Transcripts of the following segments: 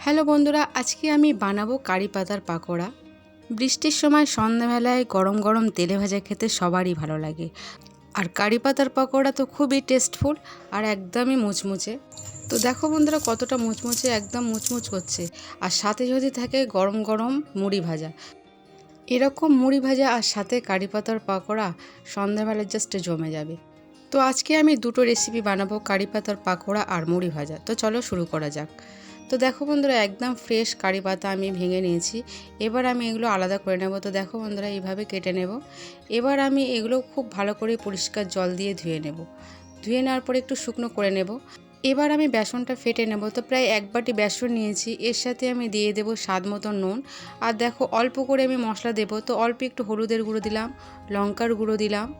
Hello বন্ধুরা, আজকে আমি বানাবো কারি পাতার পাকোড়া। বৃষ্টির সময় সন্ধ্যাবেলায় গরম গরম তেলে ভাজা খেতে সবারই ভালো লাগে। আর কারি পাতার পাকোড়া তো খুবই টেস্টফুল আর একদমই মুচমুচে। তো দেখো বন্ধুরা, কতটা মুচমুচে, একদম মুচমুচ করছে। আর সাথে যদি থাকে গরম গরম মুড়ি ভাজা। এরকম মুড়ি ভাজা আর সাথে কারি পাতার পাকোড়া সন্ধ্যাবেলায় জাস্ট জমে যাবে। তো আজকে আমি দুটো রেসিপি বানাবো, কারি পাতার পাকোড়া আর মুড়ি ভাজা। তো চলো শুরু করা যাক। তো দেখো বন্ধুরা, একদম ফ্রেশ কারি পাতা আমি ভেঙে নিয়েছি। এবার আমি এগুলো আলাদা করে নেব। তো দেখো বন্ধুরা, এইভাবে কেটে নেব। এবার আমি এগুলো খুব ভালো করে পরিষ্কার জল দিয়ে ধুয়ে নেব। ধুয়ে নেওয়ার পরে একটু শুকনো করে নেব। এবার আমি বেসনটা ফেটে নেব। তো প্রায় এক বাটি বেসন নিয়েছি। এর সাথে আমি দিয়ে দেবো স্বাদ মতো নুন। আর দেখো, অল্প করে আমি মশলা দেবো। তো অল্প একটু হলুদের গুঁড়ো দিলাম, লঙ্কার গুঁড়ো দিলাম,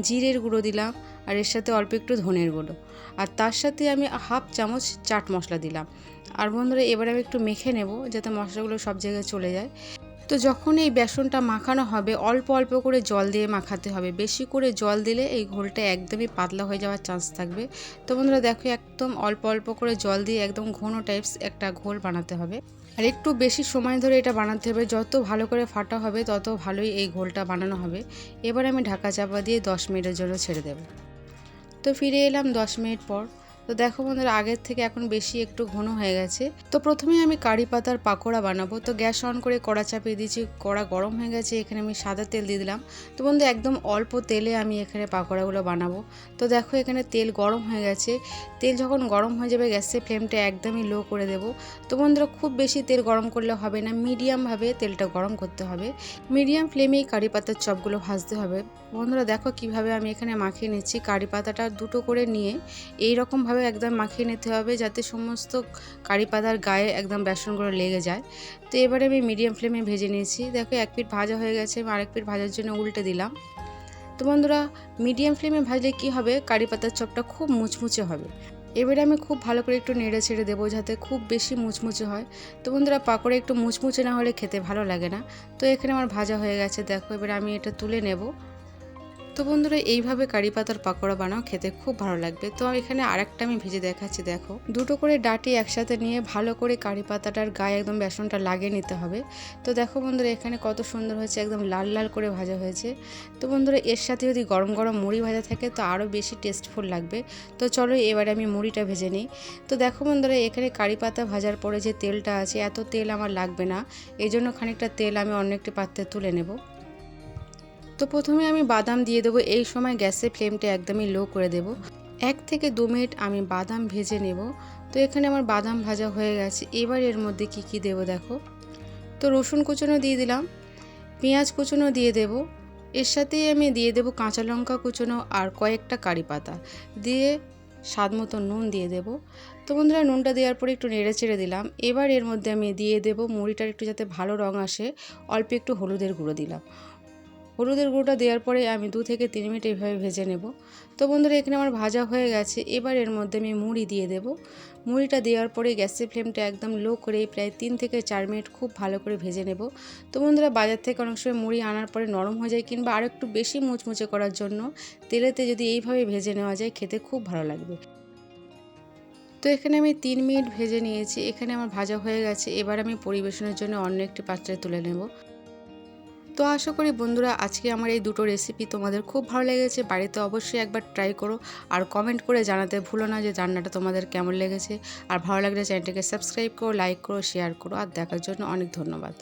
জিরের গুঁড়ো দিলাম, আর এর সাথে অল্প একটু ধনের গুঁড়ো। আর তার সাথে আমি হাফ চামচ চাট মশলা দিলাম। আর বন্ধুরা, এবার আমি একটু মেখে নেব যাতে মশলাগুলো সব জায়গায় চলে যায়। তো যখন এই বেসনটা মাখানো হবে, অল্প অল্প করে জল দিয়ে মাখাতে হবে। বেশি করে জল দিলে এই ঘোলটা একদমই পাতলা হয়ে যাওয়ার চান্স থাকবে। তো বন্ধুরা দেখো, একদম অল্প অল্প করে জল দিয়ে একদম ঘন টাইপস একটা ঘোল বানাতে হবে। আর একটু বেশি সময় ধরে এটা বানাতে হবে। যত ভালো করে ফাটা হবে, তত ভালোই এই ঘোলটা বানানো হবে। এবার আমি ঢাকা চাপা দিয়ে দশ মিনিটের জন্য ছেড়ে দেব। তো ফিরে এলাম দশ মিনিট পর। তো দেখো বন্ধুরা, আগের থেকে এখন বেশি একটু ঘন হয়ে গেছে। তো প্রথমে আমি কারি পাতার পাকোড়া বানাবো। তো গ্যাস অন করে কড়া চাপিয়ে দিয়েছি, কড়া গরম হয়ে গেছে, এখানে আমি সাদা তেল দিয়ে দিলাম। তো বন্ধু, একদম অল্প তেলে আমি এখানে পাকোড়াগুলো বানাবো। তো দেখো এখানে তেল গরম হয়ে গেছে। তেল যখন গরম হয়ে যাবে, গ্যাসের ফ্লেমটা একদমই লো করে দেবো। তো বন্ধুরা, খুব বেশি তেল গরম করলে হবে না মিডিয়ামভাবে তেলটা গরম করতে হবে। মিডিয়াম ফ্লেমেই কারি পাতার চপগুলো ভাজতে হবে। বন্ধুরা, দেখো কীভাবে আমি এখানে মাখিয়ে নিচ্ছি। কারি পাতাটা দুটো করে নিয়ে এই রকমভাবে একদম মাখিয়ে নিতে হবে যাতে সমস্ত কারি পাতার গায়ে একদম বেসনগুলো লেগে যায়। তো এবারে আমি মিডিয়াম ফ্লেমে ভেজে নিয়েছি। দেখো এক পিঠ ভাজা হয়ে গেছে আমি আরেক পিঠ ভাজার জন্য উল্টে দিলাম। তো বন্ধুরা মিডিয়াম ফ্লেমে ভাজলে কি হবে? কারি পাতার চপটা খুব মুচমুচে হবে। এবারে আমি খুব ভালো করে একটু নেড়ে ছেড়ে দেবো যাতে খুব বেশি মুচমুচে হয়। তো বন্ধুরা, পাকোড়া একটু মুচমুচে না হলে খেতে ভালো লাগে না। তো এখানে আমার ভাজা হয়ে গেছে। দেখো এবারে আমি এটা তুলে নেব। তো বন্ধুরা, এইভাবে কারি পাতার পাকোড়া বানাও, খেতে খুব ভালো লাগবে। তো এখানে আরেকটা আমি ভেজে দেখাচ্ছি, দেখো। দুটো করে ডাটি একসাথে নিয়ে ভালো করে কারি পাতাটার গায়ে একদম বেসনটা লাগিয়ে নিতে হবে। তো দেখো বন্ধুরা, এখানে কত সুন্দর হয়েছে, একদম লাল লাল করে ভাজা হয়েছে। তো বন্ধুরা, এর সাথে যদি গরম গরম মুড়ি ভাজা থাকে, তো আরও বেশি টেস্টফুল লাগবে। তো চলো এবারে আমি মুড়িটা ভেজে নিই। তো দেখো বন্ধুরা, এখানে কারি পাতা ভাজার পরে যে তেলটা আছে, এত তেল আমার লাগবে না। এই জন্য খানিকটা তেল আমি অন্য একটি পাত্রে তুলে নেব। তো প্রথমে আমি বাদাম দিয়ে দেবো। এই সময় গ্যাসের ফ্লেমটা একদমই লো করে দেব। এক থেকে দু মিনিট আমি বাদাম ভেজে নেব। তো এখানে আমার বাদাম ভাজা হয়ে গেছে। এবার এর মধ্যে কি কি দেব দেখো। তো রসুন কুচনো দিয়ে দিলাম। পেঁয়াজ কুচনো দিয়ে দেব। এর সাথেই আমি দিয়ে দেব কাঁচা লঙ্কা কুচনো আর কয়েকটা কারি পাতা। দিয়ে স্বাদ মতো নুন দিয়ে দেব। তো বন্ধুরা, নুনটা দেওয়ার পরে একটু নেড়ে চেড়ে দিলাম। এবার এর মধ্যে আমি দিয়ে দেব মুড়িটার একটু যাতে ভালো রঙ আসে, অল্প একটু হলুদের গুঁড়ো দিলাম। হলুদের গুঁড়োটা দেওয়ার পরে আমি দু থেকে তিন মিনিট এইভাবে ভেজে নেব। তো বন্ধুরা, এখানে আমার ভাজা হয়ে গেছে। এবার এর মধ্যে আমি মুড়ি দিয়ে দেব। মুড়িটা দেওয়ার পরে গ্যাসের ফ্লেমটা একদম লো করে প্রায় তিন থেকে চার মিনিট খুব ভালো করে ভেজে নেব। তো বন্ধুরা, বাজার থেকে অনেক সময় মুড়ি আনার পরে নরম হয়ে যায় কিংবা আর একটু বেশি মুচমুচে করার জন্য তেলেতে যদি এইভাবে ভেজে নেওয়া যায়, খেতে খুব ভালো লাগবে। তো এখানে আমি তিন মিনিট ভেজে নিয়েছি। এখানে আমার ভাজা হয়ে গেছে। এবার আমি পরিবেশনের জন্য অন্য একটি পাত্রে তুলে নেব। তো আশা করি বন্ধুরা আজকে আমার এই দুটো রেসিপি তোমাদের খুব ভালো লেগেছে। বাড়িতে অবশ্যই একবার ট্রাই করো আর কমেন্ট করে জানাতে ভুলো না যে রান্নাটা তোমাদের কেমন লেগেছে। আর ভালো লাগলে চ্যানেলটিকে সাবস্ক্রাইব করো লাইক করো শেয়ার করো। আর দেখার জন্য অনেক ধন্যবাদ।